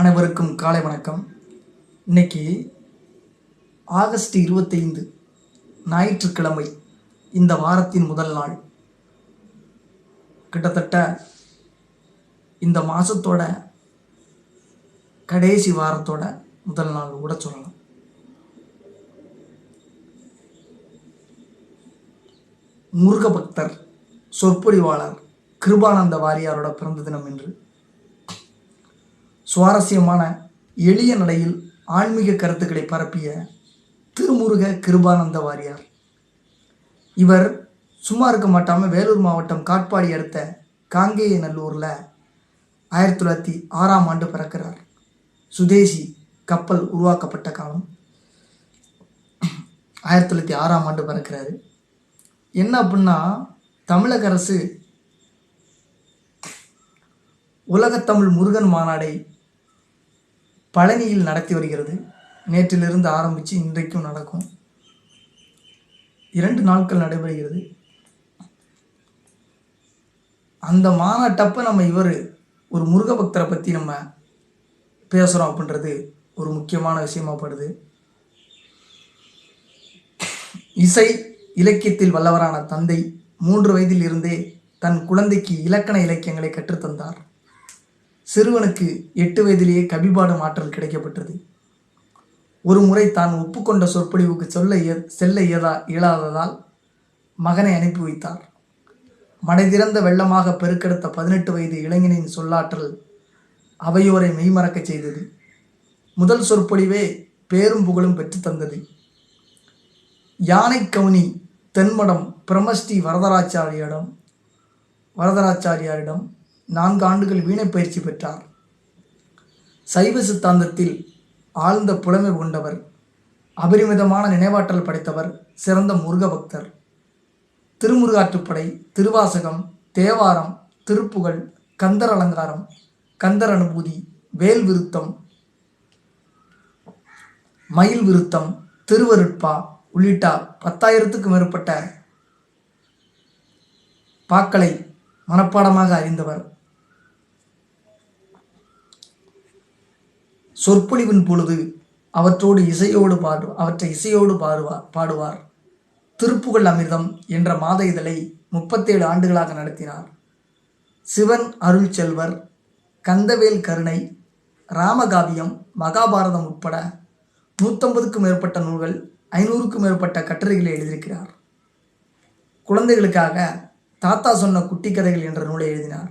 அனைவருக்கும் காலை வணக்கம். இன்னைக்கு ஆகஸ்ட் இருபத்தைந்து ஞாயிற்றுக்கிழமை இந்த வாரத்தின் முதல் நாள். கிட்டத்தட்ட இந்த மாதத்தோட கடைசி வாரத்தோட முதல் நாள் கூட சொல்லலாம். முருக பக்தர் சொற்பொழிவாளர் கிருபானந்த வாரியாரோட பிறந்த தினம் என்று சுவாரஸ்யமான எளிய நடையில் ஆன்மீக கருத்துக்களை பரப்பிய திருமுருக கிருபானந்த வாரியார். இவர் சும்மா இருக்க மாட்டாமல் வேலூர் மாவட்டம் காட்பாடி அடுத்த காங்கேய நல்லூரில் ஆயிரத்தி தொள்ளாயிரத்தி ஆறாம் ஆண்டு பிறக்கிறார். சுதேசி கப்பல் உருவாக்கப்பட்ட காலம். ஆயிரத்தி தொள்ளாயிரத்தி ஆறாம் ஆண்டு பிறக்கிறாரு. என்ன அப்படின்னா தமிழக அரசு உலகத்தமிழ் முருகன் மாநாடை பழனியில் நடத்தி வருகிறது. நேற்றிலிருந்து ஆரம்பித்து இன்றைக்கும் நடக்கும். இரண்டு நாட்கள் நடைபெறுகிறது. அந்த மாநாட்டப்போ நம்ம இவர் ஒரு முருக பக்தரை பற்றி நம்ம பேசுகிறோம் அப்படின்றது ஒரு முக்கியமான விஷயமாப்படுது இசை இலக்கியத்தில் வல்லவரான தந்தை மூன்று வயதில் இருந்தே தன் குழந்தைக்கு இலக்கண இலக்கியங்களை கற்றுத்தந்தார். சிறுவனுக்கு எட்டு வயதிலேயே கபிபாடும் ஆற்றல் கிடைக்கப்பட்டது. ஒரு முறை தான் ஒப்புக்கொண்ட சொற்பொழிவுக்கு சொல்ல இய- செல்ல இயலா இயலாததால் மகனை அனுப்பி வைத்தார். மடைதிறந்த வெள்ளமாக பெருக்கெடுத்த பதினெட்டு வயது இளைஞனின் சொல்லாற்றல் அவையோரை மெய்மறக்கச் செய்தது. முதல் சொற்பொழிவே பேரும் புகழும் பெற்று தந்தது. யானை கவுனி தென்மடம் பிரமஸ்ரீ வரதராச்சாரியிடம் வரதராச்சாரியாரிடம் நான்கு ஆண்டுகள் வீணை பயிற்சி பெற்றார். சைவ சித்தாந்தத்தில் ஆழ்ந்த புலமை கொண்டவர் அபரிமிதமான நினைவாற்றல் படைத்தவர் சிறந்த முருக பக்தர். திருமுருகாற்றுப்படை திருவாசகம் தேவாரம் திருப்புகழ் கந்தர் அலங்காரம் கந்தர் அனுபூதி வேல் விருத்தம் மயில் விருத்தம் திருவருட்பா உள்ளிட்ட பத்தாயிரத்துக்கும் மேற்பட்ட பாக்களை மனப்பாடமாக அறிந்தவர். சொற்பொழிவின் பொழுது அவற்றோடு இசையோடு பாடு அவற்றை இசையோடு பாடுவார் பாடுவார். திருப்புகழ் அமிர்தம் என்ற மாத இதழை முப்பத்தேழு ஆண்டுகளாக நடத்தினார். சிவன் அருள் செல்வர் கந்தவேல் கருணை ராமகாவியம் மகாபாரதம் உட்பட நூற்றம்பதுக்கும் மேற்பட்ட நூல்கள் ஐநூறுக்கும் மேற்பட்ட கட்டுரைகளை எழுதியிருக்கிறார். குழந்தைகளுக்காக தாத்தா சொன்ன குட்டி கதைகள் என்ற நூலை எழுதினார்.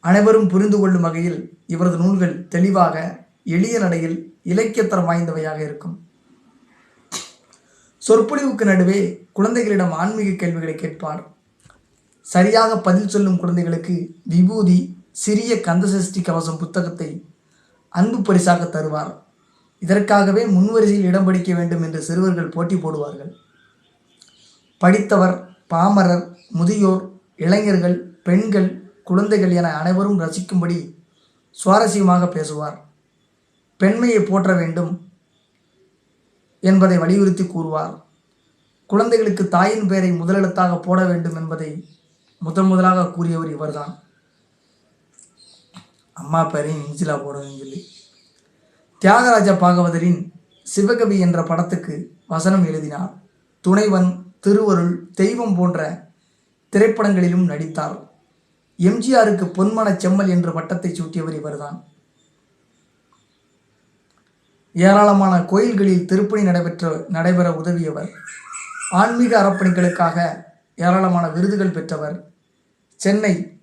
அனைவரும் புரிந்து கொள்ளும் வகையில் இவரது நூல்கள் தெளிவாக எளிய நடையில் இலக்கியத்தரம் வாய்ந்தவையாக இருக்கும். சொற்பொழிவுக்கு நடுவே குழந்தைகளிடம் ஆன்மீக கேள்விகளை கேட்பார். சரியாக பதில் சொல்லும் குழந்தைகளுக்கு விபூதி சிறிய கந்தசஷ்டி கவசம் புத்தகத்தை அன்பு பரிசாக தருவார். இதற்காகவே முன்வரிசையில் இடம் பிடிக்க வேண்டும் என்று சிறுவர்கள் போட்டி போடுவார்கள். படித்தவர் பாமரர் முதியோர் இளைஞர்கள் பெண்கள் குழந்தைகள் என அனைவரும் ரசிக்கும்படி சுவாரஸ்யமாக பேசுவார். பெண்மையை போற்ற வேண்டும் என்பதை வலியுறுத்தி கூறுவார். குழந்தைகளுக்கு தாயின் பெயரை முதலெழுத்தாக போட வேண்டும் என்பதை முதன் முதலாக கூறியவர் இவர்தான். அம்மா பெயரையும் இஞ்சிலா போடணும்னு சொல்லி. தியாகராஜ பாகவதரின் சிவகவி என்ற படத்துக்கு வசனம் எழுதினார். துணைவன் திருவருள் தெய்வம் போன்ற திரைப்படங்களிலும் நடித்தார். எம்ஜிஆருக்கு பொன்மனச் செம்மல் என்ற பட்டத்தை சூட்டியவர் இவர்தான். ஏராளமான கோயில்களில் திருப்பணி நடைபெற்ற நடைபெற உதவியவர். ஆன்மீக அறப்பணிகளுக்காக ஏராளமான விருதுகள் பெற்றவர். சென்னை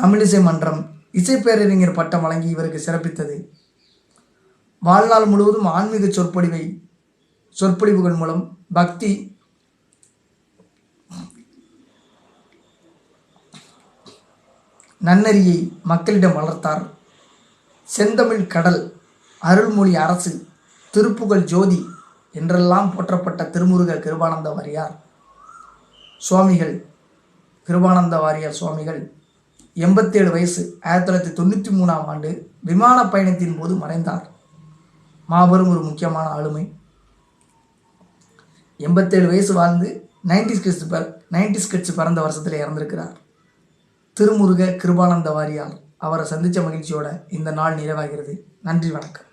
தமிழிசை மன்றம் இசைப்பேரறிஞர் பட்டம் வழங்கி இவருக்கு சிறப்பித்தது. வாழ்நாள் முழுவதும் ஆன்மீக சொற்பொழிவை சொற்பொழிவுகள் மூலம் பக்தி நன்னறியை மக்களிடம் வளர்த்தார். செந்தமிழ் கடல் அருள்மொழி அரசு திருப்புகழ் ஜோதி என்றெல்லாம் போற்றப்பட்ட திருமுருக கிருபானந்த வாரியார் சுவாமிகள் கிருபானந்த வாரியார் சுவாமிகள் எண்பத்தேழு வயசு ஆயிரத்தி தொள்ளாயிரத்தி தொண்ணூற்றி மூணாம் ஆண்டு விமான பயணத்தின் போது மறைந்தார். மாபெரும் ஒரு முக்கியமான ஆளுமை. எண்பத்தேழு வயசு வாழ்ந்து நைன்டி ஸ்கிட்ஸ் நைன்டி ஸ்கிட்ஸ் பிறந்த வருஷத்தில் இறந்திருக்கிறார். திருமுருக கிருபானந்த வாரியார் அவரை சந்தித்த மகிழ்ச்சியோட இந்த நாள் நிறைவாகிறது. நன்றி வணக்கம்.